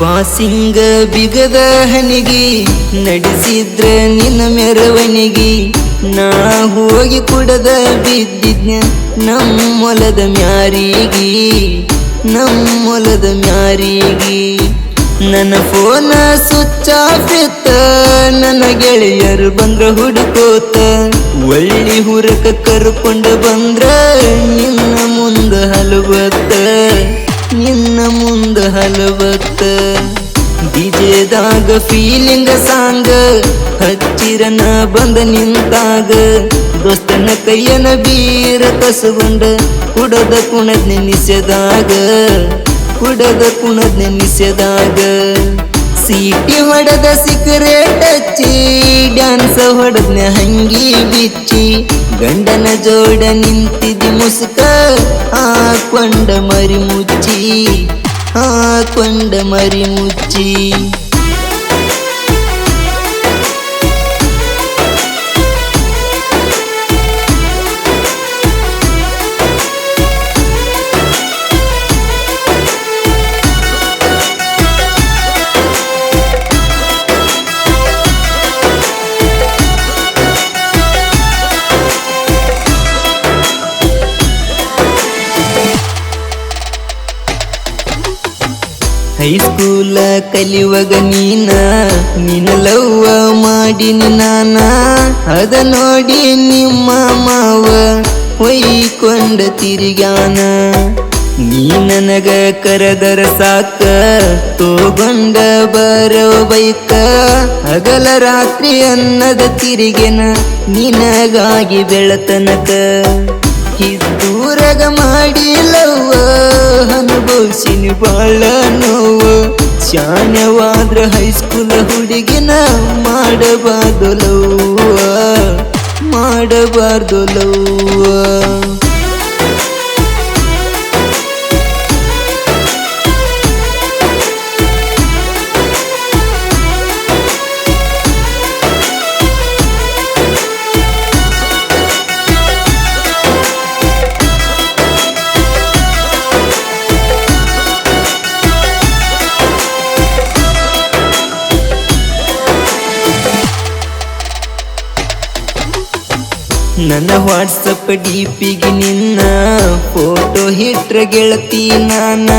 ಪಾಸಿಂಗ ಬಿಗದ ಹನಿಗಿ ನಡೆಸಿದ್ರ ನಿನ್ನ ಮೆರವಣಿಗಿ. ನಾ ಹೋಗಿ ಕುಡದ ಬಿದ್ದಿದ್ನ ನಮ್ಮೊಲದ ಮ್ಯಾರಿಗಿ. ನಮ್ಮೊಲದ ಮ್ಯಾರಿಗಿ. ನನ್ನ ಫೋನ ಸುಚ್ಚ ಬಿತ್ತ ನನ್ನ ಗೆಳೆಯರು ಬಂದ್ರ ಹುಡುಕೋತ. ಒಳ್ಳಿ ಹುರಕ ಕರ್ಕೊಂಡು ಬಂದ್ರ ನಿನ್ನ ಮುಂದ ಹಲವತ್ತ. ನಿನ್ನ ಮುಂದ ಹಲವತ್ತ. ಡಿಜೆದಾಗ ಫೀಲಿಂಗ ಸಾಂಗ ಹಚ್ಚಿರನ ಬಂದ ನಿಂತಾಗ. ದೋಸ್ತನ ಕೈಯನ ಬೀರ ಕಸಗೊಂಡ ಕುಡದ ಕುಣದ್ ನೆನಿಸದಾಗ ಕುಡದ ಕುಣದ್ ನೆನಿಸದಾಗ ಸೀಟಿ ಹೊಡೆದ ಸಿಗರೇಟ್ ಹಚ್ಚಿ ಡ್ಯಾನ್ಸ್ ಹೊಡೆದ್ನ ಹಂಗಿ ಬಿಚ್ಚಿ. ಗಂಡನ ಜೋಡ ನಿಂತಿದ್ದಿ ಮುಸುಕ, ಹಾಕೊಂಡ ಮರಿ ಮುಚ್ಚಿ ಹಾಕೊಂಡ ಮರಿ ಮುಚ್ಚಿ. ಹೈಸ್ಕೂಲ ಕಲಿಯುವಾಗ ನೀನ? ನಿನ್ನ ಲವ್ವ ಮಾಡಿನಿ ನಾನ? ಅದ ನೋಡಿ ನಿಮ್ಮ ಮಾವ ಒಯ್ಕೊಂಡ ತಿರುಗ್ಯಾನ. ನೀ ನನಗ ಕರೆದರ ಸಾಕ, ತೋಗೊಂಡ ಬರೋ ಬೈಕ. ಹಗಲ ರಾತ್ರಿ ಅನ್ನದ ತಿರುಗೆನ ನಿನಗಾಗಿ ಬೆಳತನಕ. ಇದ್ದೂರಗ ಮಾಡಿಲ್ಲವ್ವ ಅನುಭವಿಸಿನಿ ಬಾಳ ನೋವು. ಶಾನ್ಯವಾದ್ರ ಹೈಸ್ಕೂಲ್ ಹುಡುಗಿನ ಮಾಡಬಾರ್ದು ಲವ್ವ. ಮಾಡಬಾರ್ದು ಲವ್ವ. ನನ್ನ ವಾಟ್ಸಪ್ ಡಿಪಿಗೆ ನಿನ್ನ ಫೋಟೋ ಹಿಟ್ರ ಗೆಳತಿ ನಾನ.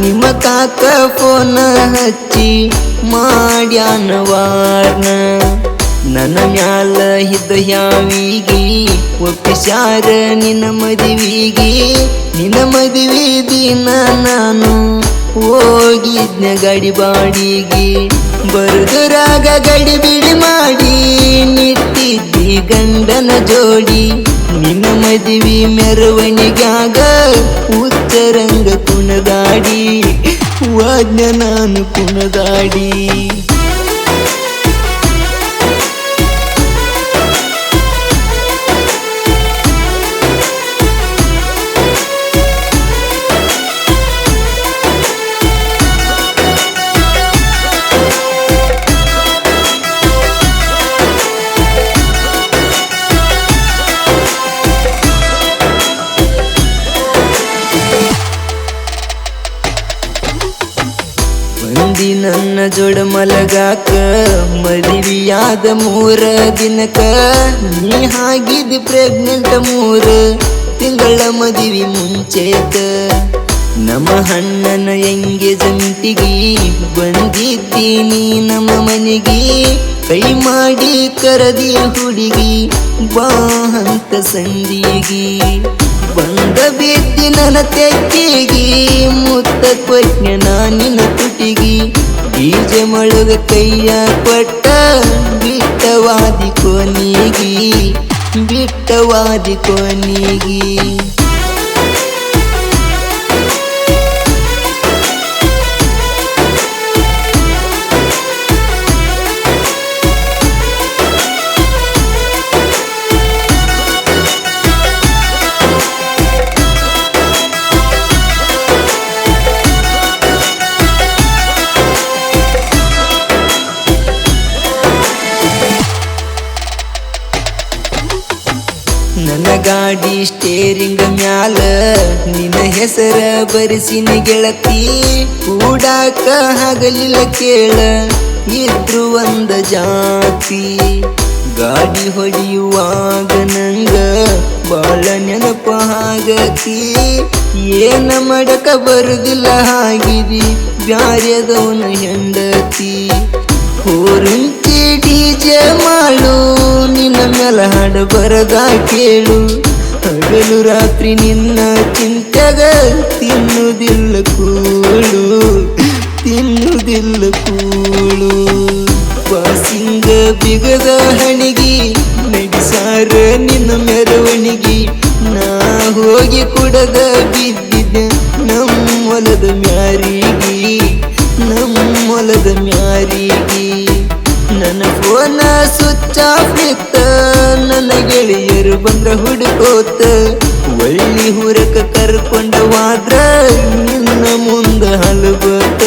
ನಿಮ್ಮ ಕಾಕ ಫೋನ ಹಚ್ಚಿ ಮಾಡ್ಯಾನ ವಾರ್ನ. ನನ್ನ ಮ್ಯಾಲ ಇದ್ದ ಯಾವಿಗಿ, ಒಪ್ಪಿಸ್ಯಾರ ನಿನ್ನ ಮದುವೀಗಿ. ನಿನ್ನ ಮದುವೆ ದಿನ ನಾನು ಹೋಗಿದ್ನ ಗಡಿ ಬಾಡಿಗೆ ಬರುದುರಾಗ ಗಡಿ ನಿಟ್ಟಿದ್ದಿ ಗಂಡನ ಜೋಡಿ ನಿನ್ನ ಮದುವೆ ಮೆರವಣಿಗ್ಯಾಗ ಉತ್ತರಂಗ ಕುಣದಾಡಿ ವಾಜ್ಞ ನಾನು ಕುಣದಾಡಿ. ಮಂದಿ ನನ್ನ ಜೋಡ ಮಲಗಾಕ ಮದುವೆಯಾದ ಮೂರ ದಿನಕ. ನೀ ಹಾಗಿದ್ ಪ್ರೆಗ್ನೆಂಟ್ ಮೂರ ತಿಂಗಳ ಮದುವೆ ಮುಂಚೆಕ. ನಮ್ಮ ಅಣ್ಣನ ಹೆಂಗೆ ಜಂಟಿಗೆ ಬಂದಿದ್ದೀನಿ ನಮ್ಮ ಮನೆಗೆ? ಕೈ ಮಾಡಿ ಕರದಿ ಹುಡುಗಿ, ಬಾ ಅಂತ ಸಂದಿಗೆ. ಬಂದ ಬಿದ್ದಿ ನನ್ನ ತೆಕ್ಕಿಗೆ, ಮುತ್ತ ಕೊಟ್ನ ನಾನಿನ ತುಟಿಗಿ. ಬೀಜ ಮಳುಗ ಕೈಯ ಕೊಟ್ಟ ಬಿಟ್ಟವಾದಿ ಕೊನಿಗಿ ಬಿಟ್ಟವಾದಿ ಕೊನಿಗಿ. ಗಾಡಿ ಸ್ಟೇರಿಂಗ್ ಮ್ಯಾಲ. ನಿನ್ನ ಹೆಸರ ಬರಿಸಿನ ಗೆಳತಿ. ಕೂಡಾಕ ಹಗಲಿಲ್ಲ ಕೇಳ. ಇದ್ರು ಒಂದ ಜಾತಿ. ಗಾಡಿ ಹೊಡೆಯುವಾಗ ನಂಗ ಬಾಳ ನೆನಪ ಆಗತಿ. ಏನ ಮಾಡಕ ಬರುದಿಲ್ಲ ಆಗಿದಿ ಬ್ಯಾರ್ಯದವನು ಹೆಂಡತಿ. ಡಿ ಜೆ ಮಾಡು. ನಿನ್ನ ಮೇಲೆ ಹಾಡು ಬರದ ಕೇಳು. ಹಗಲು ರಾತ್ರಿ ನಿನ್ನ ಚಿಂತೆಗ ತಿನ್ನುದಿಲ್ಲ ಕೂಳು ತಿನ್ನುದಿಲ್ಲ ಕೂಳು ವಾಸಿಂಗ ಬಿಗದ ಹಣಿಗಿ ನಡಿಸಾರ ನಿನ್ನ ಮೆರವಣಿಗೆ. ನಾ ಹೋಗಿ ಕುಡದ ಬಿದ್ದಿದ್ದೆ ನಮ್ಮೊಲದ ಮ್ಯಾರಿಗಿ ನಮ್ಮೊಲದ ಮ್ಯಾರಿಗಿ. ನನ್ನ ಫೋನ ಸ್ವಿಚ್ ಆಫ್ ಇತ್ತ ನನ್ನ ಗೆಳೆಯರು ಬಂದ್ರ ಹುಡುಕೋತ ಒಳ್ಳಿ ಹುರಕ ಕರ್ಕೊಂಡವಾದ್ರ ನಿನ್ನ ಮುಂದ ಹಲಬತ್ತ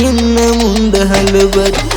ನಿನ್ನ ಮುಂದ ಹಲಬತ್ತ.